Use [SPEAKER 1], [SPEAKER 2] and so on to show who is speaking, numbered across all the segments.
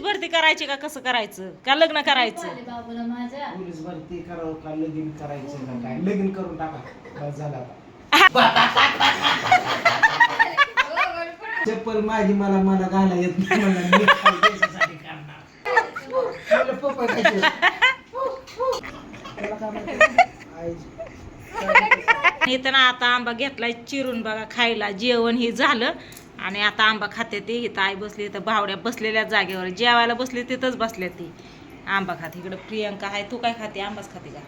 [SPEAKER 1] Police भरती करायची का कसं करायचं? का लग्न करायचं?
[SPEAKER 2] आले बाबूला माझ्या.
[SPEAKER 3] पोलीस भरती करावं का लगीन करायचं का काय? लगीन करून टाका. बस झालं आता. चप्पल माझी मला मला घाला येत नाही मला मी काय देशासाठी करणार. मला पप्पा कसे? त्याला काय माहिती? आई-
[SPEAKER 1] इथं ना आता आंबा घेतलाय चिरून बघा खायला. जेवण हे झालं. आणि आता आंबा खाते ती इथं आई बसली इथं भावड्या बसलेल्या जागेवर. जेवायला बसली तिथंच बसल्या ती. आंबा खाते. इकडं प्रियंका आहे तू काय खाते? आंबाच खाते का?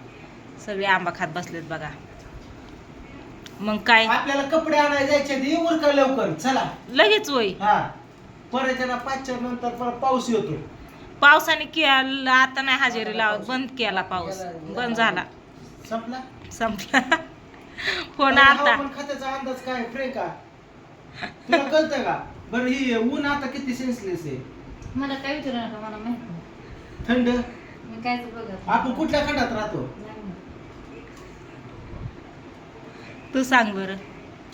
[SPEAKER 1] सगळे आंबा खात बसलेत बघा. मग काय?
[SPEAKER 3] आपल्याला कपडे आणायला जायचे का लवकर. चला.
[SPEAKER 1] लगेच वय.
[SPEAKER 3] हा. परत आहे पाचच्या नंतर परत पाऊस येतो.
[SPEAKER 1] पावसाने केला आता नाही हजेरी लावत. बंद केला पाऊस. बंद झाला.
[SPEAKER 3] संपला?
[SPEAKER 1] संपला. फोन
[SPEAKER 3] हवामान खात्याचा अंदाज काय प्रियंका? तुला कळतं का? बरं ही ऊन आता किती सेन्सलेस आहे?
[SPEAKER 2] मला काय विचारू नका मला माहीत नाही.
[SPEAKER 3] थंड?
[SPEAKER 2] मी कायच बघत नाही.
[SPEAKER 3] आपण कुठल्या खंडात राहतो?
[SPEAKER 2] नाही.
[SPEAKER 1] तू सांग बरं.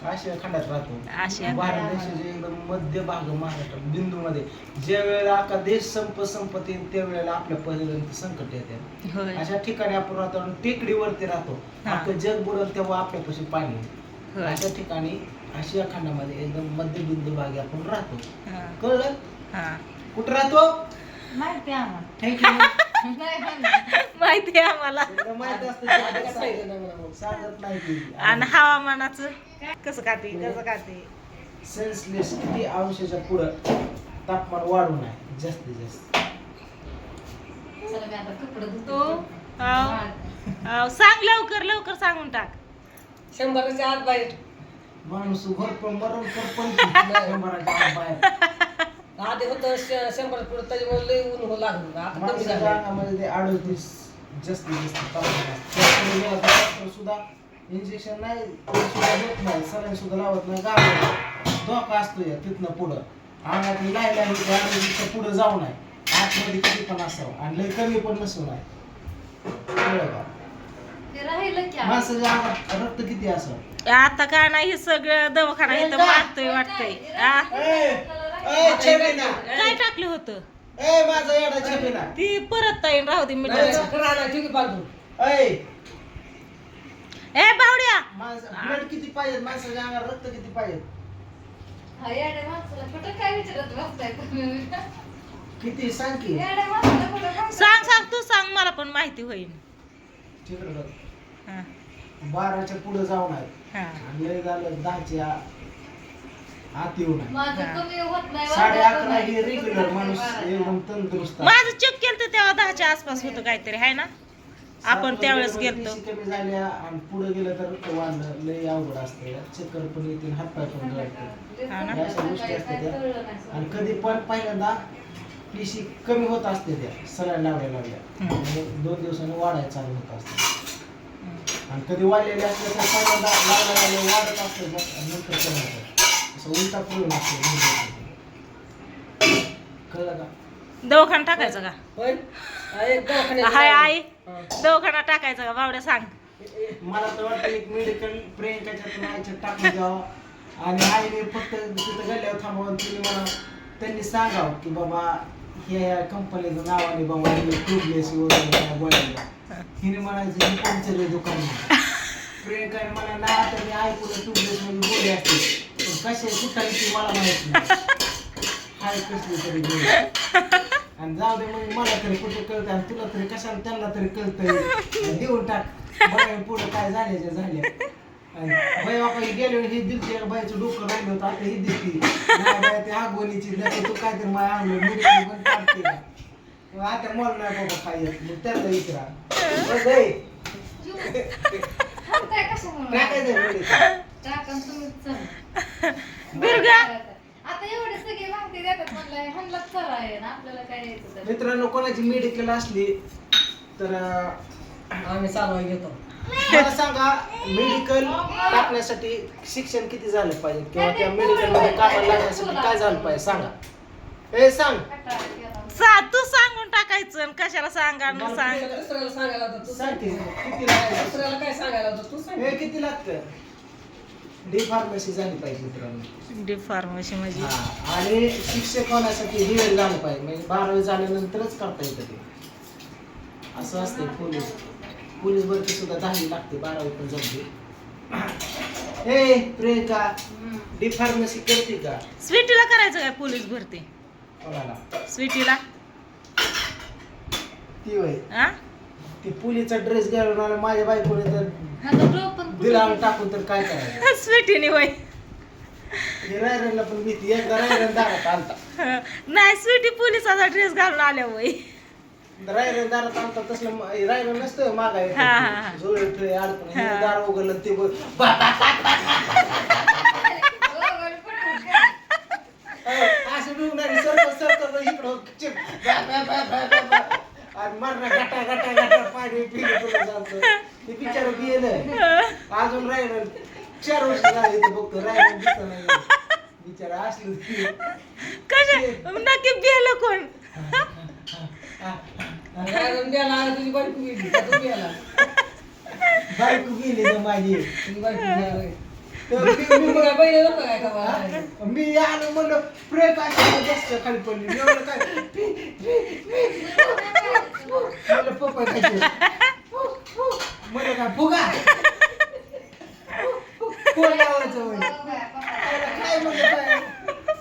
[SPEAKER 3] आशिया खंडात राहतो.
[SPEAKER 1] आशिया
[SPEAKER 3] भारत देशाच्या एकदम मध्य भाग महाराष्ट्र बिंदू मध्ये ज्या वेळेला अख्खा देश संप संपत येईल त्या वेळेला आपल्या पर्यंत संकट येते.
[SPEAKER 1] होय.
[SPEAKER 3] अशा ठिकाणी आपण राहतो आणि टेकडीवरती राहतो.
[SPEAKER 1] हा.
[SPEAKER 3] अख्खं जग बुडल तेव्हा आपल्यापाशी पाणी.
[SPEAKER 1] होय.
[SPEAKER 3] अशा ठिकाणी आशिया खंडामध्ये एकदम मध्यबिंदू भागी आपण राहतो.
[SPEAKER 1] हा,
[SPEAKER 3] कळलं?
[SPEAKER 1] हा.
[SPEAKER 3] कुठं राहतो?
[SPEAKER 2] माहिती आहे आम्हाला.
[SPEAKER 3] थँक्यू
[SPEAKER 2] नाही? माहीत.
[SPEAKER 1] माहिती आहे आम्हाला.
[SPEAKER 3] माहीत असतं ते आता सांगत- सांगत नाही ती.
[SPEAKER 1] आणि हवामानाचं? कसं खाते? कसं खाते?
[SPEAKER 3] सेन्सलेस किती अंशाच्या पुढं तापमान वाढू नये जास्तीत जास्त.
[SPEAKER 2] चला मी आता कपडे धुते.
[SPEAKER 1] तो? हाव. हाव, सांग लवकर लवकर सांगून टाक.
[SPEAKER 4] शंभराच्या आत बाहेर.
[SPEAKER 3] माणूस घर पण मरण पण पण शंभराच्या आत बाहेर.
[SPEAKER 4] आधी होतं शंभर पुढे त्याच्यामुळे लई ऊन हो लागलं आता कमी
[SPEAKER 3] माणसाच्या
[SPEAKER 4] झालं
[SPEAKER 3] अंगामध्ये ते अडोतीस जास्तीत जास्त तापमान सुद्धा इंजेक्शन नाही ते सुद्धा देत नाही सलाईन सुद्धा लावत नाही गावाला धोका असतो या तिथनं पुढं. अंगातली लाय लाय होते पुढं जाऊ नये. आतमध्ये किती पण असावं आणि लय कमी पण नसू नये. कळलं का. माणसाच्या अंगात रक्त किती असावं?
[SPEAKER 1] आता काय नाही हे सगळं दवाखाना इथं मारतोय वाटतंय? काय टाकलं होतं
[SPEAKER 3] ए माझा येडा छबिना
[SPEAKER 1] ती परत ताईन राहू दे
[SPEAKER 3] ए
[SPEAKER 1] ए बावड्या
[SPEAKER 3] ब्लड किती पाहिजे माणसाच्या अंगात रक्त किती पाहिजे
[SPEAKER 2] हा?
[SPEAKER 3] किती सांग की
[SPEAKER 1] सांग सांग तू सांग मला पण माहिती होईल. हा,
[SPEAKER 3] बाराच्या पुढे जाऊ नये
[SPEAKER 1] हा.
[SPEAKER 3] आणि लय झालं दहाच्या आत येऊ नये
[SPEAKER 2] माझं
[SPEAKER 1] हा.
[SPEAKER 2] कमी होत नाही
[SPEAKER 3] साडे अकरा ही
[SPEAKER 2] नाही.
[SPEAKER 3] रेग्युलर माणूस एकदम तंदुरुस्त
[SPEAKER 1] माझं चेक केलं तर तेव्हा दहाच्या आसपास होतं काहीतरी आहे ना आपण त्यावेळेस गेलतो
[SPEAKER 3] पिशी कमी झाल्या आणि पुढे गेलं तर वाढलं लय अवघड असतं चक्कर पण येतील हातपाय पण जळतील
[SPEAKER 1] हा ना?
[SPEAKER 3] या अशा गोष्टी असतात त्या. आणि कधी पण पहिल्यांदा पिशी कमी होत असते त्या सलाईन लावल्या लावल्या
[SPEAKER 1] हम्म.
[SPEAKER 3] आणि दोन दिवसांनी वाढायला चालू होत असते आणि कधी वाढलेले असले तर पहिल्यांदा वाढत असते मग आणि नंतर कमी होतं असं उलटा पूर्ण असते. कळलं का?
[SPEAKER 1] दवाखाना टाकायचं का?
[SPEAKER 4] होय
[SPEAKER 1] आई. दवाखाना टाकायचा का? बावड्या सांग.
[SPEAKER 3] मला तर वाटतं एक मेडिकल प्रियंकाच्या आईच्या टाकून द्यावं. आणि आईने फक्त तिथं गल्ल्यावर थांबवून तिने मला त्यांनी सांगावं की बाबा ह्या या कंपनीचं नावाने बाबा ट्यूबलेस वगैरे बोलायला. हिने म्हणायचं ही पंचर दुकान प्रियंकाने मला ना आता मी ऐकून ट्यूबलेस मध्ये बोली असते पण कसे कुठं आहे ती मला माहीत नाही. हाय कसली तरी बोल आणि जाऊ दे मग मला तरी कुठे कळतं आणि तुला तरी कशाला त्यांना तरी कळतं देऊन टाक. बघा पुढं काय झाल्याच्या झाले बाई बापा ही हे दिलते बाईचं डोकं राहिलं होतं आता ही दिसती नाही बाई ते आगोनीची नाही तू काय तरी मला आणलं मी पण काढते का. मग आता मला नाही बाबा मग त्याला बाई,
[SPEAKER 2] आता एवढे सगळे माहिती देतात म्हणलं चला आहे ना आपल्याला काय तर.
[SPEAKER 3] मित्रांनो कोणाची मेडिकल असली तर अं,
[SPEAKER 4] आम्ही चालवाय घेतो.
[SPEAKER 3] मला सांगा मेडिकल टाकण्यासाठी शिक्षण किती झालं पाहिजे? किंवा त्या मेडिकलमध्ये कामाला लागण्यासाठी काय झालं पाहिजे? सांगा. ए सांग.
[SPEAKER 1] सा तू सांगून टाकायचं आणि कशाला सांगा न सांग.
[SPEAKER 4] दुसऱ्याला सांगायला होतं तू
[SPEAKER 3] सांग
[SPEAKER 4] सांग.
[SPEAKER 3] की, किती लागतं?
[SPEAKER 4] दुसऱ्याला काय सांगायला होतं तू सांग.
[SPEAKER 3] ए किती लागतं? डी फार्मसी झाली पाहिजे मित्रांनो.
[SPEAKER 1] डी फार्मसी म्हणजे?
[SPEAKER 3] हा, आणि शिक्षक होण्यासाठी हे झालं पाहिजे. म्हणजे बारावी झाल्यानंतरच करता येतं ते. असं असते पोलीस. पोलीस भरती सुद्धा दहावी लागते बारावी पण जमते ए प्रियंका डी फार्मसी करते का?
[SPEAKER 1] स्वीटीला करायचं काय पोलीस भरती?
[SPEAKER 3] कोणाला?
[SPEAKER 1] स्वीटीला?
[SPEAKER 3] ती होय.
[SPEAKER 1] हा
[SPEAKER 3] ती पुलीचा ड्रेस घालून माझ्या बायकोने तर
[SPEAKER 2] हा
[SPEAKER 3] दिला टाकून तर काय करायचं?
[SPEAKER 1] स्वीटीने वय
[SPEAKER 3] हे रायरनला पण भीती एकदा रायरन दारात आलता
[SPEAKER 1] नाही स्वीटी पोलिसाचा ड्रेस घालून आल्या वय
[SPEAKER 3] रायरन दारात आलता तसलं रायरन नसतं मागा
[SPEAKER 1] हा, हा, हा.
[SPEAKER 3] अडकून हे
[SPEAKER 1] हा.
[SPEAKER 3] दार उघडलं ते बघ. बा- बा- असं डुंगणारी सरकत सरकत इकडं चिप. बा- बा- बा- बा- बा- बा. आणि मरणं गटा गटा गटा पाणी पिलं सांगतो ते बिचारं गेलं. अजून रायरन चार वर्ष झाले बघतो रायरन दिसत नाही. बिचारा असलं ते.
[SPEAKER 1] कशा? नक्की बेल कोण?
[SPEAKER 4] तुझी बायको गेली का तू गेला
[SPEAKER 3] बायको गेली ना माझी
[SPEAKER 4] तुझी बायको गेला होय.
[SPEAKER 3] तर मी-
[SPEAKER 4] मी
[SPEAKER 3] मी-
[SPEAKER 4] बघा पहिले नको काय का बा?
[SPEAKER 3] मी आलो म्हणलं प्रे काय जास्त खाली पडली मी म्हणलं काय पी- पी- पी- म्हणलं पप्पा म्हणलं काय फुगा कोण लावायचं म्हणे त्याला काय म्हणलं काय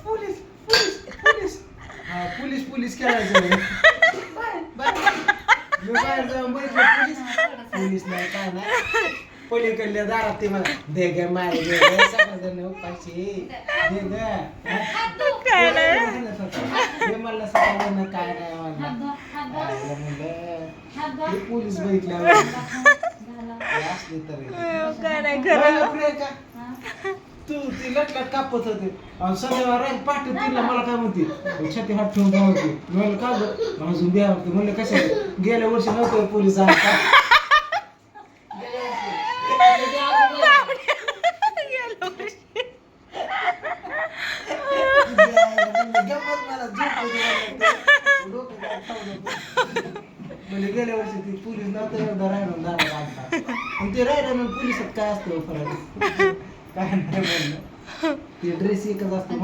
[SPEAKER 3] पोलीस पोलीस पोलीस हा पोलीस पोलीस खेळायचं म्हणे. Bye, bye. मी बाहेर जाऊन बघितलं पोलीस पोलीस नाही काय नाही पलीकडल्या दारात ते मला. दे ग मारे दे ग सगळेजण उपाशी. दे ग.
[SPEAKER 1] काय नाही
[SPEAKER 3] हे म्हणलं सगळेजण काय नाही म्हणलं. हे पोलीस बघितल्यावर. हे असले तरी
[SPEAKER 1] काय नाही खरं.
[SPEAKER 2] हा.
[SPEAKER 3] तू ती लटलट कापत होते. आणि संध्याकाळ राहील पाठी तिला मला काय म्हणते? छाती हात ठेवून काय म्हणते. म्हणलं का गं? अजून द्या. म्हणते म्हणलं कसं गेल्या वर्षी नव्हतं पोलीस आला का
[SPEAKER 4] म्हणजे अजून गेला.
[SPEAKER 1] गेलो वर्षी.
[SPEAKER 3] गंमत मला झोप येते म्हणलं. डोकं काय खाऊ नको. म्हणजे गेल्या वर्षी ती पोलीस नव्हतं एकदा रायडून झाला आमचा आणि ते रायडून आणि पोलिसात काय असतं फरक काय नाही म्हणलं ते ड्रेस एकच असतो?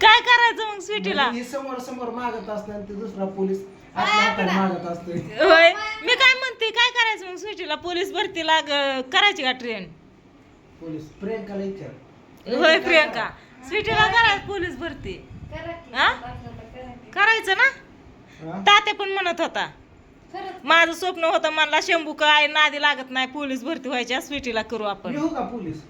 [SPEAKER 1] काय करायचं मग स्वीटीला?
[SPEAKER 3] म्हणजे हे समोर समोर मागत असतं आणि ते दुसरा पोलीस मागत असतोय.
[SPEAKER 1] होय. मी काय म्हणते काय करायचं मग स्वीटीला? पोलीस भरतीला ग- करायची का ट्रेन
[SPEAKER 3] पोलीस प्रियंकाला विचार.
[SPEAKER 1] होय प्रियंका. स्वीटीला करायचं पोलीस भरती. हा? करायचं ना?
[SPEAKER 3] हा?
[SPEAKER 1] तात्या पण म्हणत होता. माझं स्वप्न होतं मला शंभू काय नादी लागत नाही पोलीस भरती व्हायच्या स्वीटीला करू आपण.
[SPEAKER 3] येऊ का पोलीस?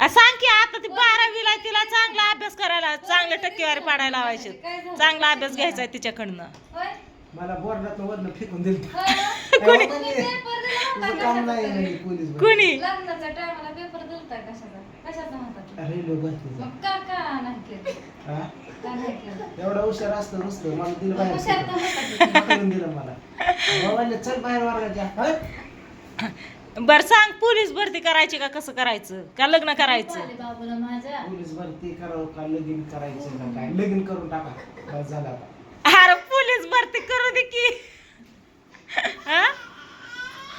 [SPEAKER 1] आ, सांग की आता ती बारावीला आहे, तिला चांगला अभ्यास करायला चांगले टक्केवारी पाडायला लावायचे. चांगला अभ्यास घ्यायचा आहे तिच्याकडनं.
[SPEAKER 2] होय?
[SPEAKER 3] मला बोर्डात वरनं फेकून दिलं.
[SPEAKER 2] होय?
[SPEAKER 3] कोणी?
[SPEAKER 2] तुम्ही पेपर दिला होता
[SPEAKER 3] तुझं काम नाही
[SPEAKER 2] कशाचा
[SPEAKER 3] म्हणे
[SPEAKER 2] तरी?
[SPEAKER 3] पोलीस भरती.
[SPEAKER 1] कुणी?
[SPEAKER 2] लग्नाच्या टायमाला पेपर दिलता कशाचा? कशाचा. मग का का नाही केलं? का नाही केलं?
[SPEAKER 3] एवढा हुशार असतं नुसतं. मला दिलं बाहेर.
[SPEAKER 2] हुशार तर
[SPEAKER 3] फेकून.
[SPEAKER 2] होता की.
[SPEAKER 3] फेकून दिलं मला. बाबांनी चल बाहेर वर्गाच्या?
[SPEAKER 1] बर सांग पोलीस भरती करायची का कसं करायचं? का लग्न करायचं?
[SPEAKER 2] आले बाबूला माझ्या.
[SPEAKER 3] पोलीस भरती करावं का लगीन करायचं का काय? लगीन करून टाका. बस झालं
[SPEAKER 1] अरे पोलीस भरती करू दे की. हा?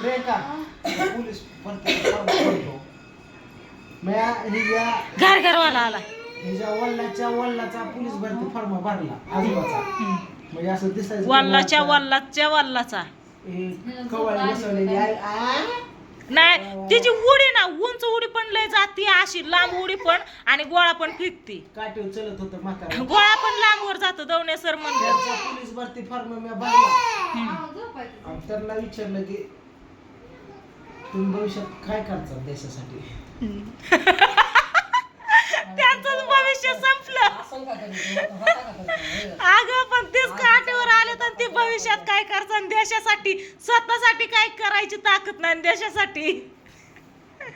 [SPEAKER 3] प्रियंका पोलीस भरती करतो
[SPEAKER 1] घर घरवाला आला.
[SPEAKER 3] हिच्या वल्लाच्या वल्लाचा पोलीस भरती फॉर्म भरला आजोबाचा. म्हणजे असं दिसायचं की
[SPEAKER 1] वल्लाच्या
[SPEAKER 3] आता
[SPEAKER 1] वल्लाच्या वल्लाचा.
[SPEAKER 3] हे कवाळी बसवलेली आहे. आ?
[SPEAKER 1] नाही तिची उडी ना उंच उडी पण लय जाती अशी लांब उडी पण आणि गोळा पण फिरती.
[SPEAKER 3] काठीवर चलत होतं म्हातारा.
[SPEAKER 1] गोळा पण लांबवर जातो दवणे सर म्हणलं
[SPEAKER 3] त्याचा पोलीस भरती फॉर्म मी भरला.
[SPEAKER 2] झोपायचं.
[SPEAKER 3] आणि त्यांना विचारलं की तुम्ही भविष्यात काय करता देशासाठी?
[SPEAKER 1] त्यांचं भविष्य संपलं? अगं पण तेच काटेवर आले तर ते भविष्यात काय करतात? देशासाठी स्वतःसाठी काय करायची ताकद नाही देशासाठी?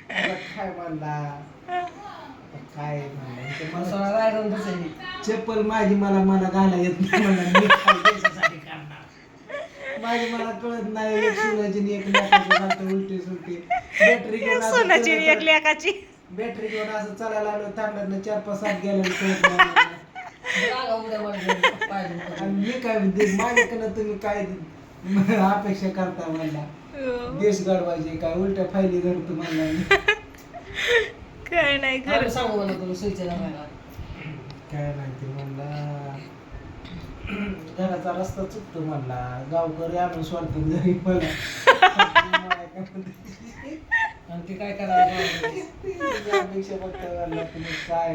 [SPEAKER 3] काय काय. चप्पल माझी मला मला घाला येत नाही माझी मला कळत नाही एक सोन्याची आणि एक लाखाची उलटी सुलटी. बॅटरी घेऊन असं
[SPEAKER 1] सोनाची आणि एक लेकाची
[SPEAKER 3] बॅटरी घेऊन असं चालायला लागलो तांडत चार पाच सात गेले कळत नाही मला.
[SPEAKER 4] उद्या मला पाहिजे
[SPEAKER 3] आणि मी काय म्हणते माझ्याकडनं तुम्ही काय अपेक्षा करता म्हणला?
[SPEAKER 1] हो.
[SPEAKER 3] देश गाडवायचे काय उलट्या फायली धरतो म्हणला
[SPEAKER 1] काय नाही
[SPEAKER 4] आम्ही
[SPEAKER 1] खरं.
[SPEAKER 4] सांगू म्हणा तुला सुईच्या लावायला
[SPEAKER 3] काय नाही ते म्हणला. घराचा रस्ता चुकतो म्हणला. गावकरी आणून सोडतो घरी मला
[SPEAKER 4] आणि ते काय
[SPEAKER 3] फक्त म्हणला तुम्ही काय?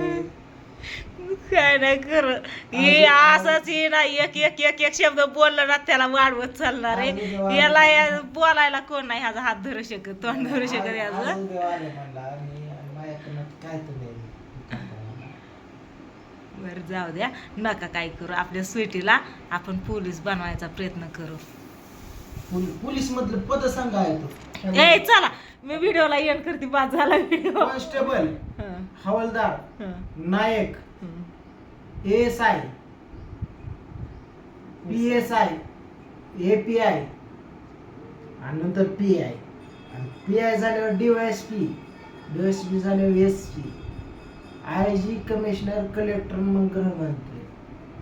[SPEAKER 1] काय नाही खरं. हे असंच हे ना एक एक एक एक शब्द बोललं ना त्याला वाढवत चालणार आहे. याला या- बोलायला कोण नाही ह्याचा हात धरू शकत तोंड धरू शकत याचं.
[SPEAKER 3] काय तुम्ही
[SPEAKER 1] बरं जाऊ द्या. नका काय करू आपल्या स्वीटीला आपण पोलीस बनवायचा प्रयत्न करू.
[SPEAKER 3] पोलीस मधलं पद सांगा
[SPEAKER 1] ए चला मी व्हिडिओला एंड करते बाद झाला व्हिडिओ.
[SPEAKER 3] कॉन्स्टेबल हवालदार नायक S I P S I A P I आणि नंतर पी आय आणि पी आय झाल्यावर डीवायस पी डीवायस पी झाल्यावर S P I G commissioner collector मग गृहमंत्री.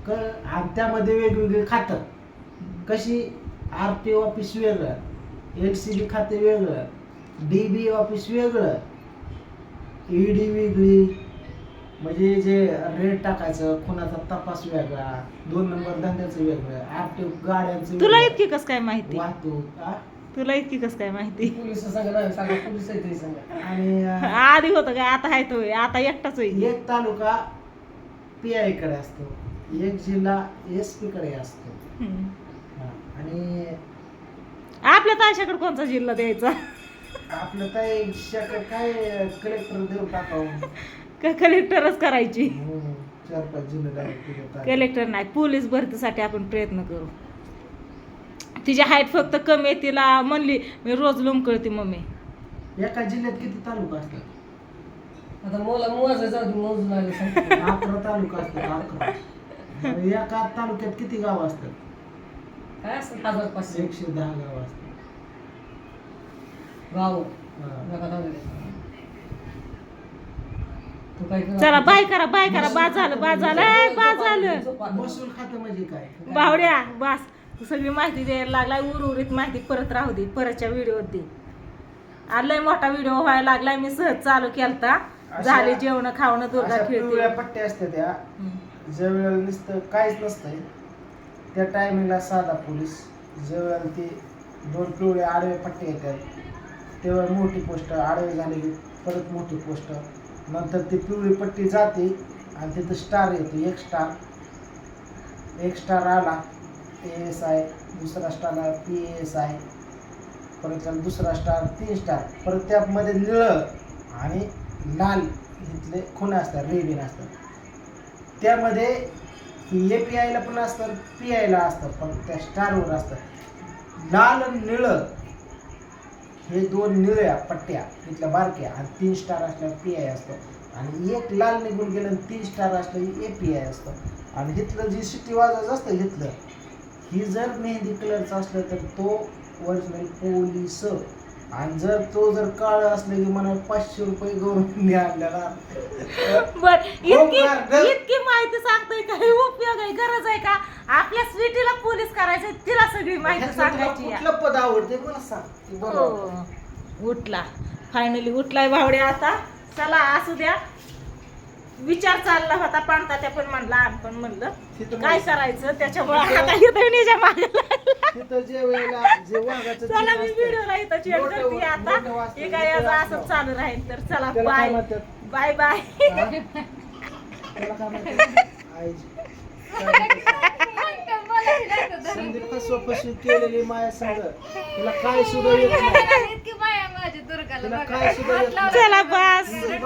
[SPEAKER 3] क आणि त्यामध्ये वेगवेगळे खातं. कशी? आर टी ऑफिस वेगळं एल सी बी खाते वेगळं डी बी ऑफिस वेगळं. ई डी वेगळी म्हणजे जे रेट टाकायचं खुनाचा तपास वेगळा दोन नंबर धंद्याचं वेगळं आर टी गाड्यांचं
[SPEAKER 1] तुला इतकी कस काय माहिती?
[SPEAKER 3] वाहतूक?
[SPEAKER 1] तुला इतकी कस काय माहिती?
[SPEAKER 4] पोलीस सांगा नाही सांगा पोलीस आहे तरी सांगा.
[SPEAKER 3] आणि अं,
[SPEAKER 1] आधी होतं काय आता आहे तो आता एकटाच होईल.
[SPEAKER 3] एक तालुका पी आयकडे असतो. एक जिल्हा एस पी कडे असतो.
[SPEAKER 1] हम्म.
[SPEAKER 3] हा. आणि
[SPEAKER 1] आपल्या ताशाकडे कोणता जिल्हा द्यायचा?
[SPEAKER 3] आपलं काय शाखा काय कलेक्टर देऊ टाकावं?
[SPEAKER 1] का कलेक्टरच करायची.
[SPEAKER 3] चार पाच जिल्हे direct.
[SPEAKER 1] कलेक्टर नाही पोलीस भरतीसाठी आपण प्रयत्न करू. तिची हाईट फक्त कमी आहे तिला म्हणली मी रोज लोंबकळते मम्मी.
[SPEAKER 3] एका जिल्ह्यात किती तालुका असतात?
[SPEAKER 4] आता मला मोजायचं जाऊ दे मोजून आले सांगतो
[SPEAKER 3] अकरा तालुका असतात अकरा. एका तालुक्यात किती गाव असतात?
[SPEAKER 4] काय असतं हजार पाचशे.
[SPEAKER 3] एकशे दहा गाव असतात.
[SPEAKER 4] गाव.
[SPEAKER 3] हा.
[SPEAKER 4] नका जाऊ दे. तू काय कर?
[SPEAKER 1] चला बाय करा बाय करा. बाद झालं झालं. ए, बाद झालं
[SPEAKER 3] महसूल खातं म्हणजे काय?
[SPEAKER 1] बावड्या बास. सगळी माहिती द्यायला लागलाय उर्वरित माहिती परत राहू दे परतच्या व्हिडिओत दे लय मोठा व्हिडिओ व्हायला लागलाय मी सहज चालू केलता. झाले जेवण खावणं दुर्गा खेळते.
[SPEAKER 3] पट्ट्या असतात त्या. ज्या वेळेला नुसतं काहीच नसतंय त्या टायमिंगला साधा पोलीस. ज्या वेळेला ते दोन पिवळे आडवे पट्टे येतात तेव्हा मोठी पोस्ट आडवे झाले की परत मोठी पोस्ट. नंतर ती पिवळी पट्टी जाते आणि तिथं स्टार येतो एक स्टार एक स्टार आला ए एस आय दुसरा स्टारला पी एस आय परत त्याला दुसरा स्टार तीन स्टार परत त्यामध्ये निळं आणि लाल इथले खुणं असतात रेबिन असतात. त्यामध्ये ए पी आयला पण असतात पी आयला असतात पण त्या स्टारवर असतात. लाल आणि निळं हे दोन निळ्या पट्ट्या इथल्या बारक्या आणि तीन स्टार असल्यावर पी आय असतं. आणि एक लाल निघून गेलं तीन स्टार असलं ए पी आय असतं. आणि इथलं जी सिटी वाजायचं असतं इथलं ही जर मेहंदी कलरचं असलं तर तो ओरिजिनल पोलीस आणि जर तो जर काळ असलं की मला पाचशे रुपये गव्हर्नमेंटने आणलेला.
[SPEAKER 1] बर इतकी
[SPEAKER 3] बर.
[SPEAKER 1] इतकी माहिती सांगतोय काही उपयोग आहे गरज आहे का? आपल्या स्वीटीला पोलीस करायचं तिला सगळी माहिती सांगायची आहे.
[SPEAKER 3] कुठलं पद आवडते मला सांग. ते बरोबर
[SPEAKER 1] हो. उठला. फायनली उठलाय भावड्या आता. चला असू द्या. विचार चालला होता पाणता त्या पण म्हणला आम्ही पण म्हणलं काय करायचं त्याच्यामुळे आता मागे लागला.
[SPEAKER 3] तिथं जे वेळेला जे वाघाचं
[SPEAKER 1] चला मी व्हिडिओला इथं करते आता हे काय. असंच चालू राहील तर चला
[SPEAKER 3] त्याला काय
[SPEAKER 1] बाय
[SPEAKER 3] म्हणतात?
[SPEAKER 1] Bye bye?
[SPEAKER 3] त्याला काय म्हणतात? आईची. संदीप फसवा फसवी केलेली माया संग तुला काय सुद्धा येत नाही
[SPEAKER 2] इतकी माया माझी दुर्गाला
[SPEAKER 3] तिला
[SPEAKER 2] बघा.
[SPEAKER 3] काय सुद्धा
[SPEAKER 2] हात
[SPEAKER 3] येत
[SPEAKER 2] लावला.
[SPEAKER 3] नाही
[SPEAKER 1] चला बस
[SPEAKER 3] ती